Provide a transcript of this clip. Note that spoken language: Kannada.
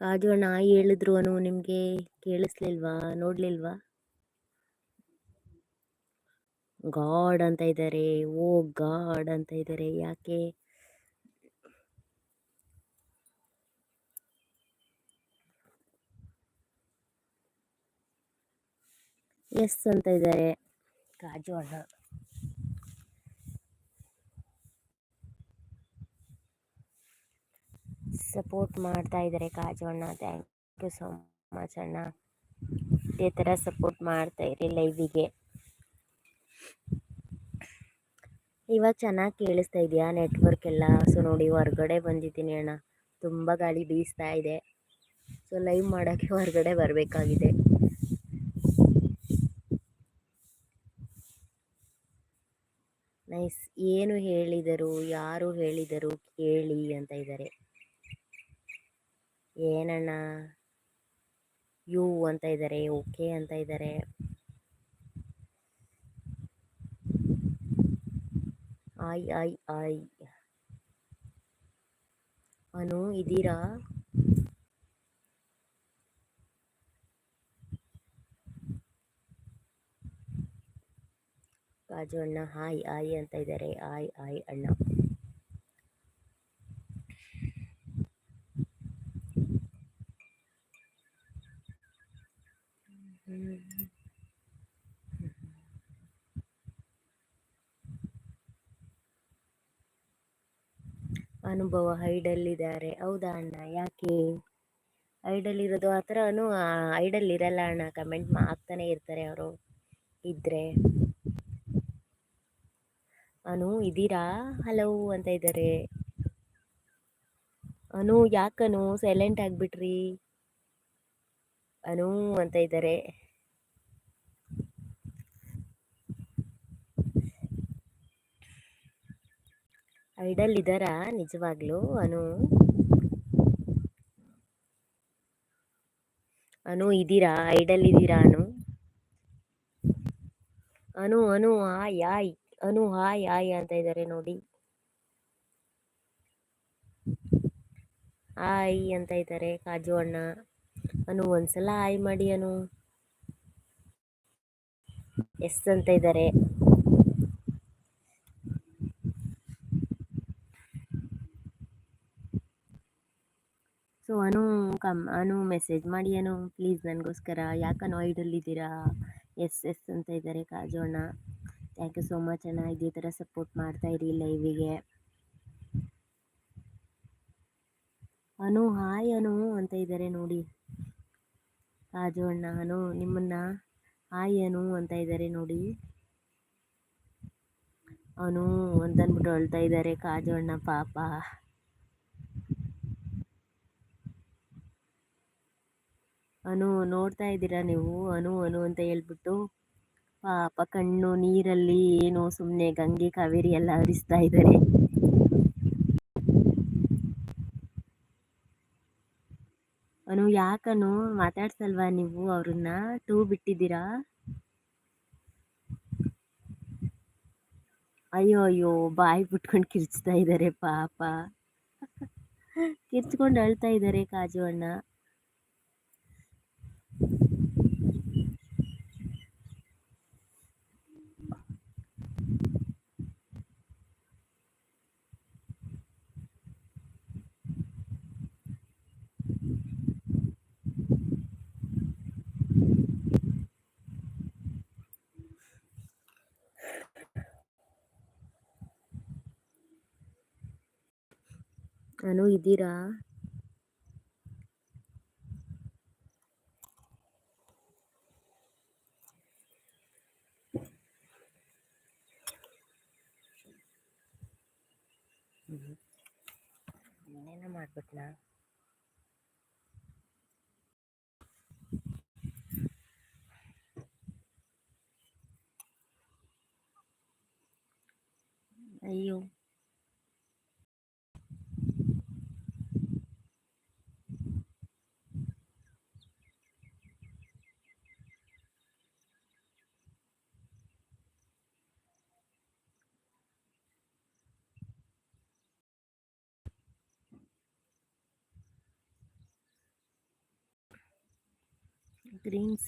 ಕಾಜು ಅಣ್ಣ ಹೇಳಿದ್ರು ಅನು ನಿಮಗೆ ಕೇಳಿಸ್ಲಿಲ್ವಾ? ನೋಡ್ಲಿಲ್ವಾ? ಗಾಡ್ ಅಂತ ಇದ್ದಾರೆ ಓ ಗಾಡ್ ಅಂತ ಇದ್ದಾರೆ ಯಾಕೆ? ಎಸ್ ಅಂತ ಇದ್ದಾರೆ ಕಾಜು ಅಣ್ಣ ಸಪೋರ್ಟ್ ಮಾಡ್ತಾ ಇದ್ದಾರೆ ಕಾಜು ಥ್ಯಾಂಕ್ ಯು ಸೋ ಮಚ್ ಅಣ್ಣ. ಇದೇ ಥರ ಸಪೋರ್ಟ್ ಮಾಡ್ತಾ ಇರಿ ಲೈವಿಗೆ ಇವಾಗ ಚೆನ್ನಾಗಿ ಕೇಳಿಸ್ತಾ ಇದೆಯಾ ನೆಟ್ವರ್ಕ್ ಎಲ್ಲ? ಸೊ ನೋಡಿ ಹೊರಗಡೆ ಬಂದಿದ್ದೀನಿ ಅಣ್ಣ. ತುಂಬ ಗಾಳಿ ಬೀಸ್ತಾ ಇದೆ. ಸೊ ಲೈವ್ ಮಾಡೋಕ್ಕೆ ಹೊರಗಡೆ ಬರಬೇಕಾಗಿದೆ. ನೈಸ್ ಏನು ಹೇಳಿದರು? ಯಾರು ಹೇಳಿದರು? ಕೇಳಿ ಅಂತ ಇದ್ದಾರೆ. ಏನಣ್ಣ? ಯು ಅಂತ ಇದ್ದಾರೆ ಓಕೆ ಅಂತ ಇದ್ದಾರೆ ಆಯ್ ಆಯ್ ಆಯ್ ಅನು, ಇದ್ದೀರಾ? ಕಾಜು ಅಣ್ಣ, ಹಾಯ್ ಆಯ್ ಅಂತ ಇದ್ದಾರೆ ಆಯ್ ಆಯ್ ಅಣ್ಣ. ಅನುಭವ ಹೈಡಲ್ಲಿದ್ದಾರೆ ಹೌದಾ ಅಣ್ಣ? ಯಾಕೆ? ಇರೋದು ಆ ಥರನೂ ಐಡಲ್ ಇರಲ್ಲ ಅಣ್ಣ. ಕಮೆಂಟ್ ಮಾಡ್ತಾನೆ ಇರ್ತಾರೆ ಅವರು. ಇದ್ದರೆ ಅನು, ಇದ್ದೀರಾ? ಹಲೋ ಅಂತ ಇದ್ದಾರೆ. ಅನು, ಯಾಕನು? ಸೈಲೆಂಟ್ ಆಗಿಬಿಟ್ರಿ. ಅನು ಅಂತ ಇದ್ದಾರೆ. ಐಡಲ್ ಇದಾರ ನಿಜವಾಗ್ಲೂ, ಅನು? ಅನು ಇದ್ದೀರಾ? ಐಡಲ್ ಇದ್ದೀರಾ Anu? Anu Anu, hi hi, Anu, hi ಆಯ್ ಅಂತ ಇದ್ದಾರೆ ನೋಡಿ. ಆಯ್ ಅಂತ ಇದ್ದಾರೆ ಕಾಜು ಅಣ್ಣ. ಅನು, ಒಂದ್ಸಲ ಆಯ್ ಮಾಡಿ, ಅನು. ಎಸ್ ಅಂತ ಇದ್ದಾರೆ. So Anu come, Anu message ಮಾಡಿ, ಅನು ಪ್ಲೀಸ್ ನನಗೋಸ್ಕರ ಯಾಕೆ ಐಡಲ್ಲಿದ್ದೀರಾ ಎಸ್ ಎಸ್ ಅಂತ ಇದ್ದಾರೆ ಕಾಜು ಥ್ಯಾಂಕ್ ಯು ಸೋ ಮಚ್ ಅಣ್ಣ. ಇದೇ ಥರ ಸಪೋರ್ಟ್ ಮಾಡ್ತಾ ಲೈವಿಗೆ ಅನು ಹಾಯ್ ಅನು ಅಂತ ಇದ್ದಾರೆ ನೋಡಿ. ಕಾಜು ಅಣ್ಣ ಅನು ನಿಮ್ಮನ್ನ ಹಾಯ್ ಅನು ಅಂತ ಇದ್ದಾರೆ ನೋಡಿ. ಅನು ಅಂತಂದ್ಬಿಟ್ಟು ಅಳ್ತಾ ಇದ್ದಾರೆ ಕಾಜು ಅಣ್ಣ ಪಾಪ. ಅನು ನೋಡ್ತಾ ಇದ್ದೀರಾ ನೀವು? ಅನು ಅನು ಅಂತ ಹೇಳ್ಬಿಟ್ಟು ಪಾಪ ಕಣ್ಣು, ನೀರಲ್ಲಿ ಏನು ಸುಮ್ಮನೆ ಗಂಗೆ, ಕಾವೇರಿ ಎಲ್ಲ ಹರಿಸ್ತಾ ಇದ್ದಾರೆ. ಅನು, ಯಾಕನು ಮಾತಾಡ್ಸಲ್ವಾ ನೀವು ಅವ್ರನ್ನ? ಟೂ ಬಿಟ್ಟಿದ್ದೀರಾ? ಅಯ್ಯೋ ಅಯ್ಯೋ, ಬಾಯಿ ಬಿಟ್ಕೊಂಡು ಕಿರ್ಚ್ತಾ ಇದ್ದಾರೆ ಪಾಪ. ಕಿರ್ಚ್ಕೊಂಡು ಅಳ್ತಾ ಇದ್ದಾರೆ ಕಾಜು ಅಣ್ಣ. ನಾನು ಇದ್ದೀರಾ? ಇನ್ನೇನೋ ಮಾಡ್ಬಿಟ್ನಾ? ಅಯ್ಯೋ. greens.